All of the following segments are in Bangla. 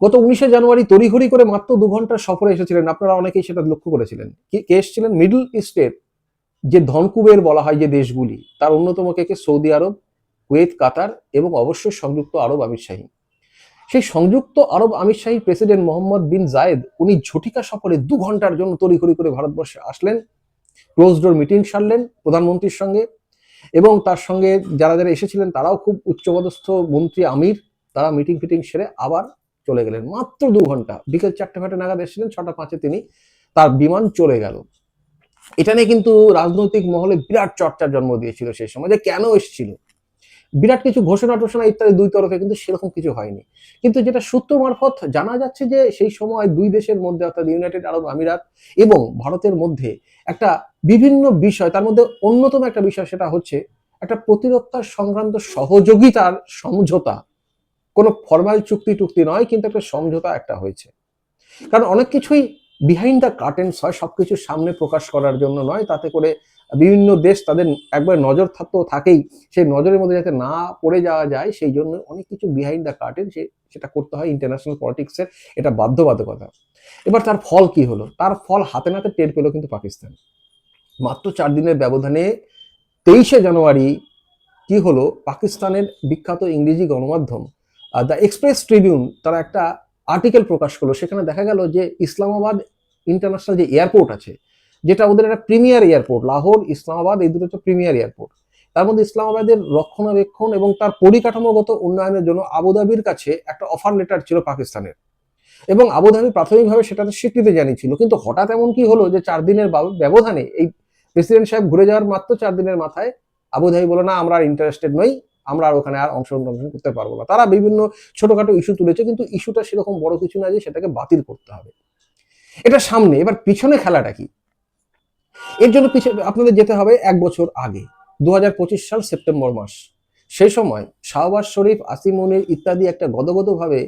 গত উনিশে জানুয়ারি তড়িঘড়ি করে মাত্র দু ঘণ্টার সফরে এসেছিলেন। আপনারা অনেকেই সেটা লক্ষ্য করেছিলেন। কি এসেছিলেন? মিডল ইস্টের যে ধনকুবের বলা হয় যে দেশগুলি, তার অন্যতম কে সৌদি আরব, কুয়েত, কাতার এবং অবশ্যই সংযুক্ত আরব আমির শাহী। সেই সংযুক্ত আরব আমির শাহী প্রেসিডেন্ট মোহাম্মদ বিন জায়েদ, উনি ঝটিকা সফরে দু ঘণ্টার জন্য তড়িঘড়ি করে ভারতবর্ষে আসলেন ক্লোজ ডোর মিটিং সারলেন প্রধানমন্ত্রীর সঙ্গে এবং তার সঙ্গে যারা যারা এসেছিলেন, তারাও খুব উচ্চপদস্থ মন্ত্রী আমির, তারা মিটিং ফিটিং সেরে আবার চলে গেলেন। মাত্র দু ঘণ্টা। বিকেল চারটে ফাটে নাগাদ এসেছিলেন, ছটা পাঁচে তিনি তার বিমান চলে গেল। এটা নিয়ে কিন্তু রাজনৈতিক মহলে বিরাট চর্চার জন্ম দিয়েছিল সেই সময়, যে কেন এসেছিল। বিরাট কিছু ঘোষণা টোষণা ইত্যাদি দুই তরফে কিন্তু সেরকম কিছু হয়নি। কিন্তু যেটা সূত্র মারফত জানা যাচ্ছে যে সেই সময় দুই দেশের মধ্যে, অর্থাৎ ইউনাইটেড আরব আমিরাত এবং ভারতের মধ্যে একটা বিভিন্ন বিষয়, তার মধ্যে অন্যতম একটা বিষয় সেটা হচ্ছে একটা প্রতিরক্ষা সংক্রান্ত সহযোগিতার সমঝোতা। কোনো ফর্মাল চুক্তি টুক্তি নয়, কিন্তু একটা সমঝোতা একটা হয়েছে। কারণ অনেক কিছুই বিহাইন্ড দ্য কার্টেন্স হয় সবকিছু সামনে প্রকাশ করার জন্য নয়, তাতে করে বিভিন্ন দেশ তাদের একবার নজর থাকতেও থাকেই, সেই নজরের মধ্যে যাতে না পড়ে যাওয়া যায়, সেই জন্য অনেক কিছু বিহাইন্ড দ্য কার্টেন সে, সেটা করতে হয় ইন্টারন্যাশনাল পলিটিক্সের এটা বাধ্যবাধকতা। এবার তার ফল কি হলো? তার ফল হাতে নাতে টের পেল কিন্তু পাকিস্তান। মাত্র চার দিনের ব্যবধানে তেইশে জানুয়ারি কি হলো? পাকিস্তানের বিখ্যাত ইংরেজি গণমাধ্যম দ্য এক্সপ্রেস ট্রিবিউন তারা একটা আর্টিকেল প্রকাশ করল, সেখানে দেখা গেল যে ইসলামাবাদ ইন্টারন্যাশনাল যে এয়ারপোর্ট আছে, যেটা ওদের একটা প্রিমিয়ার এয়ারপোর্ট লাহোর, ইসলামাবাদ, এই দুটো হচ্ছে প্রিমিয়ার এয়ারপোর্ট তার মধ্যে ইসলামাবাদের রক্ষণাবেক্ষণ এবং তার পরিকাঠামোগত উন্নয়নের জন্য আবুধাবির কাছে একটা অফার লেটার ছিল পাকিস্তানের। এবং আবুধাবি প্রাথমিকভাবে সেটাতে স্বীকৃতি জানিয়েছিল, কিন্তু হঠাৎ এমন কি হলো যে চার দিনের ব্যবধানে এই প্রেসিডেন্ট সাহেব ঘুরে যাওয়ার মাত্র চার দিনের মাথায় আবুধাবি বলে না, আমরা ইন্টারেস্টেড নই। আমরা আর ওখানে আর অংশগ্রহণ করতে পারব না। তারা বিভিন্ন ছোটখাটো ইস্যু তুলেছে, কিন্তু ইস্যুটা সেরকম বড় কিছু না যে সেটাকে বাতিল করতে হবে। এটা সামনে, এবার পিছনে খেলাটা কি? এর জন্য পিছনে আপনাদের যেতে হবে এক বছর আগে, দুহাজার পঁচিশ সাল সেপ্টেম্বর মাস। সেই সময় শাহবাজ শরীফ আসিমনির ইত্যাদি একটা গদগদভাবে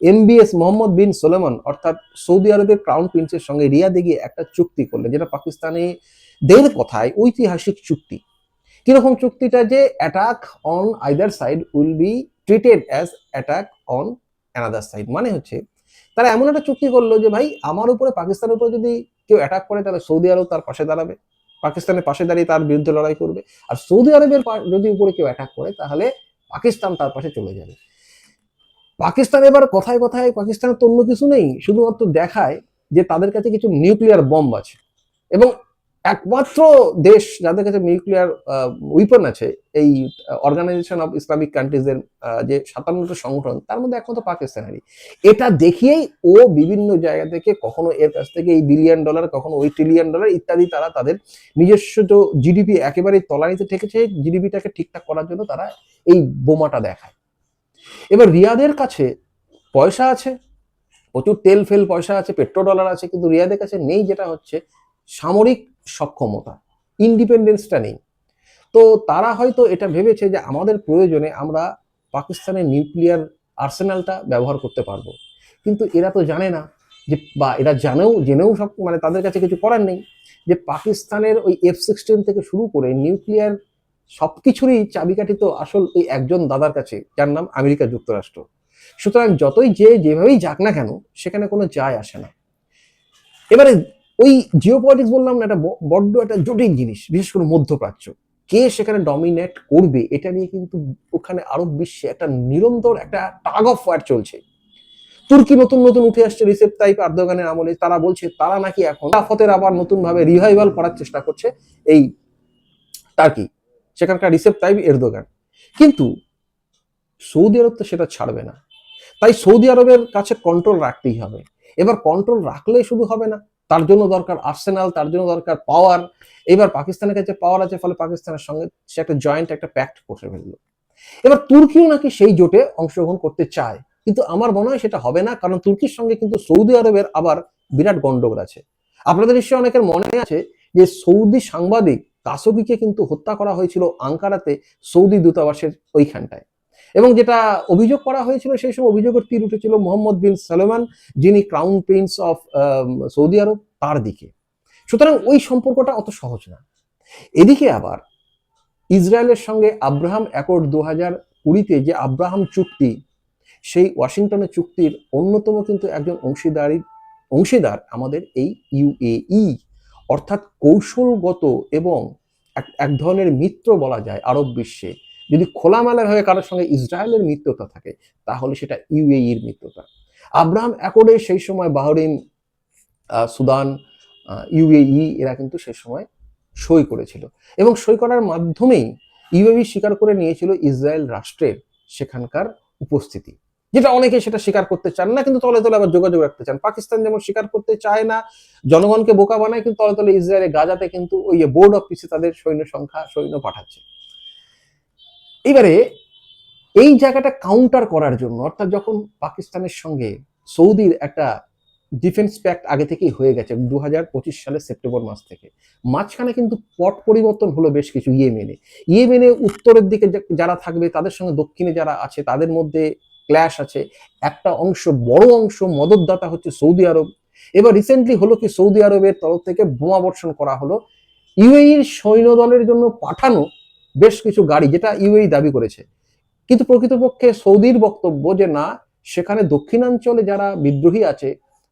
এমবিএস মোহাম্মদ বিন সোলেমান, অর্থাৎ সৌদি আরবের ক্রাউন প্রিন্সের সঙ্গে রিয়াদে গিয়ে একটা চুক্তি করলেন, যেটা পাকিস্তানি দের কথায় ঐতিহাসিক চুক্তি। কীরকম চুক্তিটা যে attack on either side will be treated as attack on another side মানে হচ্ছে, তারা এমন একটা চুক্তি করল যে ভাই, আমার উপরে, পাকিস্তানের উপরে যদি কেউ অ্যাটাক করে, তাহলে সৌদি আরব তার পাশে দাঁড়াবে। পাকিস্তানের পাশে দাঁড়িয়ে তার বিরুদ্ধে লড়াই করবে। আর সৌদি আরবের যদি উপরে কেউ অ্যাটাক করে, তাহলে পাকিস্তান তার পাশে চলে যাবে। পাকিস্তান এবার কথায় কথায়, পাকিস্তানের তো অন্য কিছু নেই, শুধুমাত্র দেখায় যে তাদের কাছে কিছু নিউক্লিয়ার বম্ব আছে। এবং একমাত্র দেশ যাদের কাছে নিউক্লিয়ার উইপন আছে, এই অর্গানাইজেশন অফ ইসলামিক কান্ট্রিজের যে সাতান্নটা সংগঠন, তার মধ্যে একমাত্র পাকিস্তানেরই। এটা দেখিয়েই ও বিভিন্ন জায়গা থেকে কখনো এর কাছ থেকে এই বিলিয়ন ডলার কখনো ওই ট্রিলিয়ন ডলার ইত্যাদি তারা তাদের নিজস্ব যে জিডিপি একেবারে তলানিতে ঠেকেছে জিডিপিটাকে ঠিকঠাক করার জন্য তারা এই বোমাটা দেখায়। এবার রিয়াদের কাছে পয়সা আছে, প্রচুর তেল ফেল পয়সা আছে পেট্রো ডলার আছে, কিন্তু রিয়াদের কাছে নেই, যেটা হচ্ছে সামরিক সক্ষমতা ইন্ডিপেন্ডেন্সটা নেই। তো তারা হয়তো এটা ভেবেছে যে আমাদের প্রয়োজনে আমরা পাকিস্তানের নিউক্লিয়ার আর্সেনালটা ব্যবহার করতে পারব। কিন্তু এরা তো জানে না যে, বা এরা জানেও, জেনেও সব মানে তাদের কাছে কিছু করার নেই যে পাকিস্তানের ওই এফ সিক্সটিন থেকে শুরু করে নিউক্লিয়ার সব কিছুরই চাবিকাঠি তো আসল ওই একজন দাদার কাছে, যার নাম আমেরিকা যুক্তরাষ্ট্র। সুতরাং যতই যে যেভাবেই যাক না কেন, সেখানে কোনো যায় আসে না। এবারে ওই জিও পলিটিক্স বললাম না একটা বড্ড একটা জটিল জিনিস, বিশেষ করে মধ্যপ্রাচ্য। কে সেখানে ডমিনেট করবে, এটা নিয়ে কিন্তু ওখানে আরব বিশ্বে একটা নিরন্তর একটা টাগ অফ ওয়ার চলছে। তুর্কি নতুন নতুন উঠে আসছে, রিসেপ তাইপ আর্দোগানের আমলে, তারা বলছে, তারা নাকি এখন আফতের আবার নতুন ভাবে রিভাইভাল করার চেষ্টা করছে, এই টার্কি, সেখানকার রিসেপ তাইপ এরদোগান। কিন্তু সৌদি আরব তো সেটা ছাড়বে না। তাই সৌদি আরবের কাছে কন্ট্রোল রাখতেই হবে। এবার কন্ট্রোল রাখলেই শুধু হবে না। তার জন্য দরকার আর্সেনাল, তার জন্য দরকার পাওয়ার। এবার পাকিস্তানের কাছে পাওয়ার আছে, ফলে পাকিস্তানের সঙ্গে সে একটা জয়েন্ট একটা প্যাক্ট করে ফেলল। এবার তুর্কিও নাকি সেই জোটে অংশগ্রহণ করতে চায়, কিন্তু আমার মনে হয় সেটা হবে না, কারণ তুর্কির সঙ্গে কিন্তু সৌদি আরবের আবার বিরাট গন্ডগোল আছে। আপনাদের নিশ্চয়ই অনেকের মনে আছে যে সৌদি সাংবাদিক কাসোগিকে কিন্তু হত্যা করা হয়েছিল আঙ্কারাতে সৌদি দূতাবাসের ওইখানটায়। এবং যেটা অভিযোগ করা হয়েছিল সেই সময় অভিযোগের তীর উঠেছিল মোহাম্মদ বিন সালমান, যিনি crown prince of Saudi Arab তার দিকে। সুতরাং ওই সম্পর্কটা অত সহজ না। এদিকে আবার ইসরায়েলের সঙ্গে আব্রাহাম অ্যাকর্ড দু হাজার কুড়িতে যে আব্রাহাম চুক্তি, সেই ওয়াশিংটনের চুক্তির অন্যতম কিন্তু একজন অংশীদারি, অংশীদার আমাদের এই ইউএই অর্থাৎ কৌশলগত এবং এক এক ধরনের মিত্র বলা যায় আরব বিশ্বে। যদি খোলামেলাভাবে কারোর সঙ্গে ইসরায়েলের মিত্রতা থাকে, তাহলে সেটা ইউএইর মিত্রতা। আব্রাহাম অ্যাকর্ডে সেই সময় বাহরিন সুদান ইউএই, এরা কিন্তু সেই সময় সই করেছিল। এবং সই করার মাধ্যমেই ইউএই স্বীকার করে নিয়েছিল ইসরায়েল রাষ্ট্রের সেখানকার উপস্থিতি। যেটা অনেকে সেটা স্বীকার করতে চান না, কিন্তু তলে তলে আবার যোগাযোগ রাখতে চান। পাকিস্তান যেমন স্বীকার করতে চায় না, জনগণকে বোকা বানায়, কিন্তু তলে তলে ইসরায়েলের গাজাতে কিন্তু ওই বোর্ড অফ পিসে তাদের সৈন্য সংখ্যা, সৈন্য পাঠাচ্ছে। এবারে এই জায়গাটা কাউন্টার করার জন্য, অর্থাৎ যখন পাকিস্তানের সঙ্গে সৌদির একটা ডিফেন্স প্যাক্ট আগে থেকেই হয়ে গেছে দু হাজার পঁচিশ সালের সেপ্টেম্বর মাস থেকে, মাঝখানে কিন্তু পট পরিবর্তন হলো বেশ কিছু ইয়েমেনে। ইয়েমেনে উত্তরের দিকে যারা থাকবে, তাদের সঙ্গে দক্ষিণে যারা আছে, তাদের মধ্যে ক্ল্যাশ আছে। একটা অংশ, বড় অংশ মদতদাতা হচ্ছে সৌদি আরব। এবার রিসেন্টলি হলো কি, সৌদি আরবের তরফ থেকে বোমা বর্ষণ করা হলো। ইউএইর সৈন্যদলের জন্য পাঠানো বেশ কিছু গাড়ি যেটা ইউএই দাবি করেছে। কিন্তু প্রকৃতপক্ষে সৌদির বক্তব্য যে না, সেখানে দক্ষিণাঞ্চলে যারা বিদ্রোহী আছে,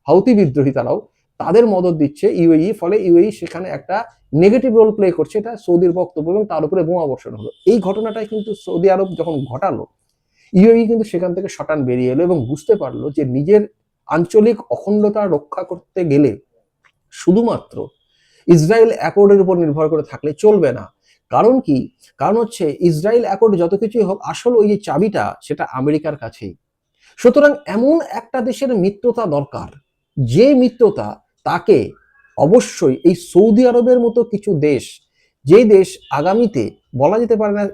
হাউতি বিদ্রোহী তারাও, তাদের মদত দিচ্ছে ইউএই, ফলে ইউএই সেখানে একটা নেগেটিভ রোল প্লে করছে, এটা সৌদির বক্তব্য এবং তার উপরে বোমা বর্ষণ হলো। এই ঘটনাটাই কিন্তু সৌদি আরব যখন ঘটালো, ইউএই কিন্তু সেখান থেকে শটান বেরিয়ে এলো এবং বুঝতে পারল যে নিজের আঞ্চলিক অখণ্ডতা রক্ষা করতে গেলে শুধুমাত্র ইসরায়েল অ্যাকর্ডের উপর নির্ভর করে থাকলে চলবে না। কারণ কি? কারণ হচ্ছে ইসরায়েল অ্যাকর্ড যত কিছুই হোক, আসল ওই যে চাবিটা, সেটা আমেরিকার কাছেই। সুতরাং এমন একটা দেশের মিত্রতা দরকার। যে মিত্রতা তাকে অবশ্যই এই সৌদি আরবের মতো কিছু দেশ যে দেশ আগামীতে বলা যেতে পারে না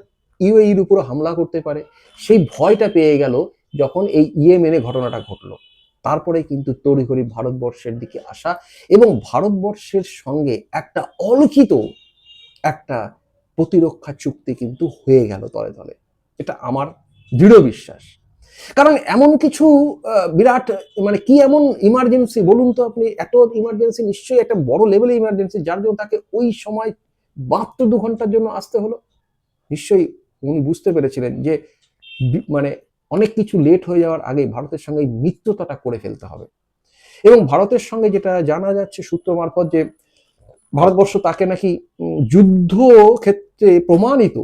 ইউএইর উপর হামলা করতে পারে, সেই ভয়টা পেয়ে গেল যখন এই ইয়েমেনে ঘটনাটা ঘটলো। তারপরে কিন্তু তড়িঘড়ি ভারতবর্ষের দিকে আসা এবং ভারতবর্ষের সঙ্গে একটা অলিখিত একটা প্রতিরক্ষা চুক্তি কিন্তু হয়ে গেল তলে তলে। এটা আমার দৃঢ় বিশ্বাস। কারণ এমন কিছু বিরাট মানে কি এমন ইমার্জেন্সি বলুন তো আপনি, এত ইমার্জেন্সি নিশ্চয়ই একটা বড় লেভেলে ইমার্জেন্সি যার জন্য তাকে ওই সময় মাত্র দু ঘণ্টার জন্য আসতে হলো। নিশ্চয়ই উনি বুঝতে পেরেছিলেন যে মানে অনেক কিছু লেট হয়ে যাওয়ার আগে ভারতের সঙ্গে মিত্রতাটা করে ফেলতে হবে। এবং ভারতের সঙ্গে যেটা জানা যাচ্ছে সূত্র মারফত যে ভারতবর্ষ তাকে নাকি যুদ্ধ ক্ষেত্রে প্রমাণিত।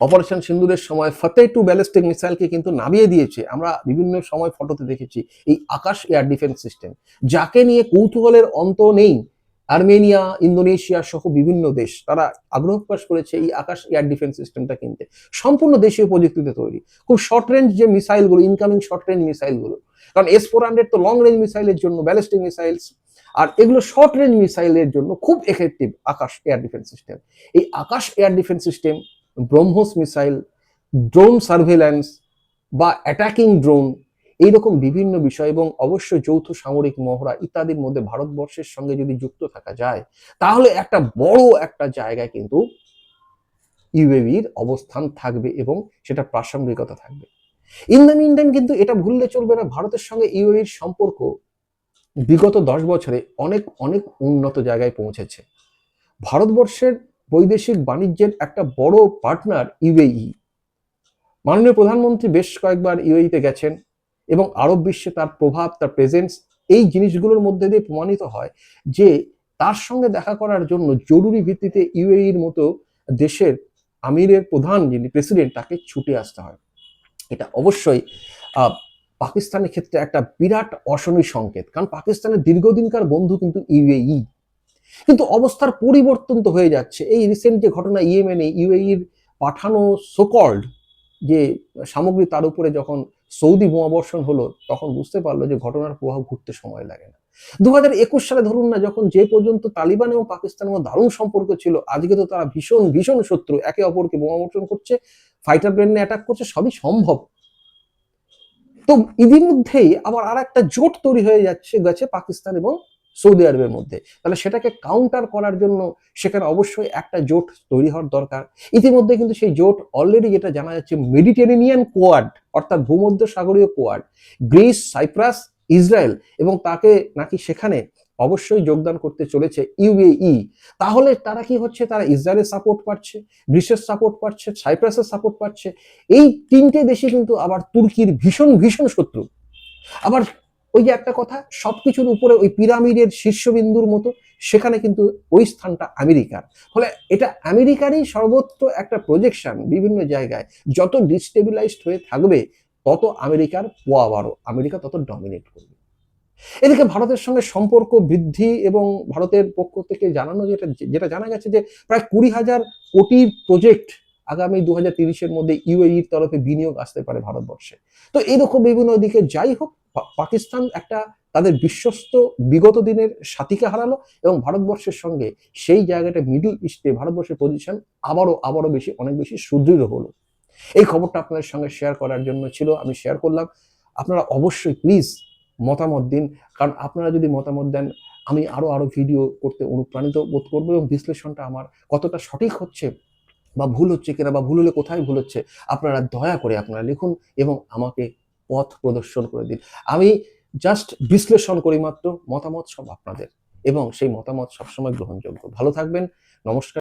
অপারেশন সিন্দুরের সময় ফতে টু ব্যালিস্টিক মিসাইলকে কিন্তু নামিয়ে দিয়েছে। আমরা বিভিন্ন সময় ফটোতে দেখেছি এই আকাশ এয়ার ডিফেন্স সিস্টেম, যাকে নিয়ে কৌতূহলের অন্ত নেই। আর্মেনিয়া, ইন্দোনেশিয়া সহ বিভিন্ন দেশ, তারা আগ্রহ প্রকাশ করেছে এই আকাশ এয়ার ডিফেন্স সিস্টেমটা কিনতে। সম্পূর্ণ দেশীয় প্রযুক্তিতে তৈরি। খুব শর্ট রেঞ্জ যে মিসাইলগুলো ইনকামিং শর্ট রেঞ্জ মিসাইলগুলো, কারণ এস ফোর হান্ড্রেড তো লং রেঞ্জ মিসাইলের জন্য ব্যালিস্টিক মিসাইলস আর এগুলো শর্ট রেঞ্জ মিসাইলের জন্য খুব effective Akash air defence system এই Akash air defence system BrahMos missile drone surveillance বা অ্যাটাকিং ড্রোন এইরকম বিভিন্ন বিষয় এবং অবশ্যই যৌথ সামরিক মহড়া ইত্যাদির মধ্যে ভারতবর্ষের সঙ্গে যদি যুক্ত থাকা যায়, তাহলে একটা বড় একটা জায়গায় কিন্তু ইউএবির অবস্থান থাকবে এবং সেটা প্রাসঙ্গিকতা থাকবে। ইন দ্য মিন কিন্তু এটা ভুললে চলবে না, ভারতের সঙ্গে ইউএবির সম্পর্ক বিগত দশ বছরে অনেক অনেক উন্নত জায়গায় পৌঁছেছে। ভারতবর্ষের বৈদেশিক বাণিজ্যের একটা বড় পার্টনার ইউএই। মাননীয় প্রধানমন্ত্রী বেশ কয়েকবার ইউএইতে গেছেন এবং আরব বিশ্বে তার প্রভাব, তার প্রেজেন্স এই জিনিসগুলোর মধ্যে দিয়ে প্রমাণিত হয় যে তার সঙ্গে দেখা করার জন্য জরুরি ভিত্তিতে ইউএইর মতো দেশের আমিরের প্রধান যিনি প্রেসিডেন্ট তাকে ছুটে আসতে হয়। এটা অবশ্যই পাকিস্তানের ক্ষেত্রে একটা বিরাট অশনি সংকেত। কারণ পাকিস্তানের দীর্ঘদিনকার বন্ধু কিন্তু ইউএই। কিন্তু অবস্থার পরিবর্তন তো হয়ে যাচ্ছে। এই রিসেন্ট যে ঘটনা ইয়েমেনে, ইউএইর পাঠানো সোকল্ড যে সামগ্রী, তার উপরে যখন সৌদি বোমাবর্ষণ হলো, তখন বুঝতে পারল যে ঘটনার প্রভাব ঘুরতে সময় লাগে না। দু একুশ সালে ধরুন না, যখন যে পর্যন্ত তালিবান এবং পাকিস্তানের মধ্যে দারুণ সম্পর্ক ছিল, আজকে তো তারা ভীষণ ভীষণ শত্রু। একে অপরকে বোমাবর্ষণ করছে ফাইটার প্লেনে অ্যাটাক করছে, সবই সম্ভব। তো ইতিমধ্যেই আবার আর একটা জোট তৈরি হয়ে যাচ্ছে, গেছে পাকিস্তান এবং সৌদি আরবের মধ্যে। তাহলে সেটাকে কাউন্টার করার জন্য সেখানে অবশ্যই একটা জোট তৈরি হওয়ার দরকার। ইতিমধ্যে কিন্তু সেই জোট অলরেডি যেটা জানা যাচ্ছে মেডিটেরেনিয়ান কোয়াড অর্থাৎ ভূমধ্য সাগরীয় কোয়াড গ্রিস সাইপ্রাস ইসরায়েল এবং তাকে নাকি সেখানে অবশ্যই যোগদান করতে চলেছে ইউএই। তাহলে তারা কি হচ্ছে? তারা ইসরায়েলের সাপোর্ট পাচ্ছে, গ্রিসের সাপোর্ট পাচ্ছে, সাইপ্রাসের সাপোর্ট পাচ্ছে। এই তিনটে দেশে কিন্তু আবার তুর্কির ভীষণ ভীষণ শত্রু। আবার ওই যে একটা কথা, সবকিছুর উপরে ওই পিরামিডের শীর্ষবিন্দুর মতো, সেখানে কিন্তু ওই স্থানটা আমেরিকার। ফলে এটা আমেরিকারই সর্বত্র একটা প্রজেকশন বিভিন্ন জায়গায়। যত ডিস্টেবিলাইজড হয়ে থাকবে, তত আমেরিকার পোয়া বারো আমেরিকা তত ডমিনেট করবে। এদিকে ভারতের সঙ্গে সম্পর্ক বৃদ্ধি এবং ভারতের পক্ষ থেকে জানানো যেটা যেটা জানা গেছে যে প্রায় কুড়ি হাজার কোটি প্রজেক্ট আগামী দু হাজার তিরিশের মধ্যে ইউএইর তরফে বিনিয়োগ আসতে পারে ভারতবর্ষে। তো এরকম বিভিন্ন দিকে যাই হোক পাকিস্তান একটা তাদের বিশ্বস্ত বিগত দিনের সাথীকে হারালো এবং ভারতবর্ষের সঙ্গে সেই জায়গাটা মিডল ইস্টে ভারতবর্ষের পজিশন আবারও আবারও বেশি, অনেক বেশি সুদৃঢ় হলো। এই খবরটা আপনাদের সঙ্গে শেয়ার করার জন্য ছিল, আমি শেয়ার করলাম। আপনারা অবশ্যই প্লিজ মতামত দিন। কারণ আপনারা যদি মতামত দেন, আমি আরও আরও ভিডিও করতে অনুপ্রাণিত বোধ করব এবং বিশ্লেষণটা আমার কতটা সঠিক হচ্ছে বা ভুল হচ্ছে কিনা বা ভুল হলে কোথায় ভুল হচ্ছে, আপনারা দয়া করে আপনারা লিখুন এবং আমাকে পথ প্রদর্শন করে দিন। আমি জাস্ট বিশ্লেষণ করি মাত্র, মতামত সব আপনাদের এবং সেই মতামত সবসময় গ্রহণযোগ্য। ভালো থাকবেন, নমস্কার।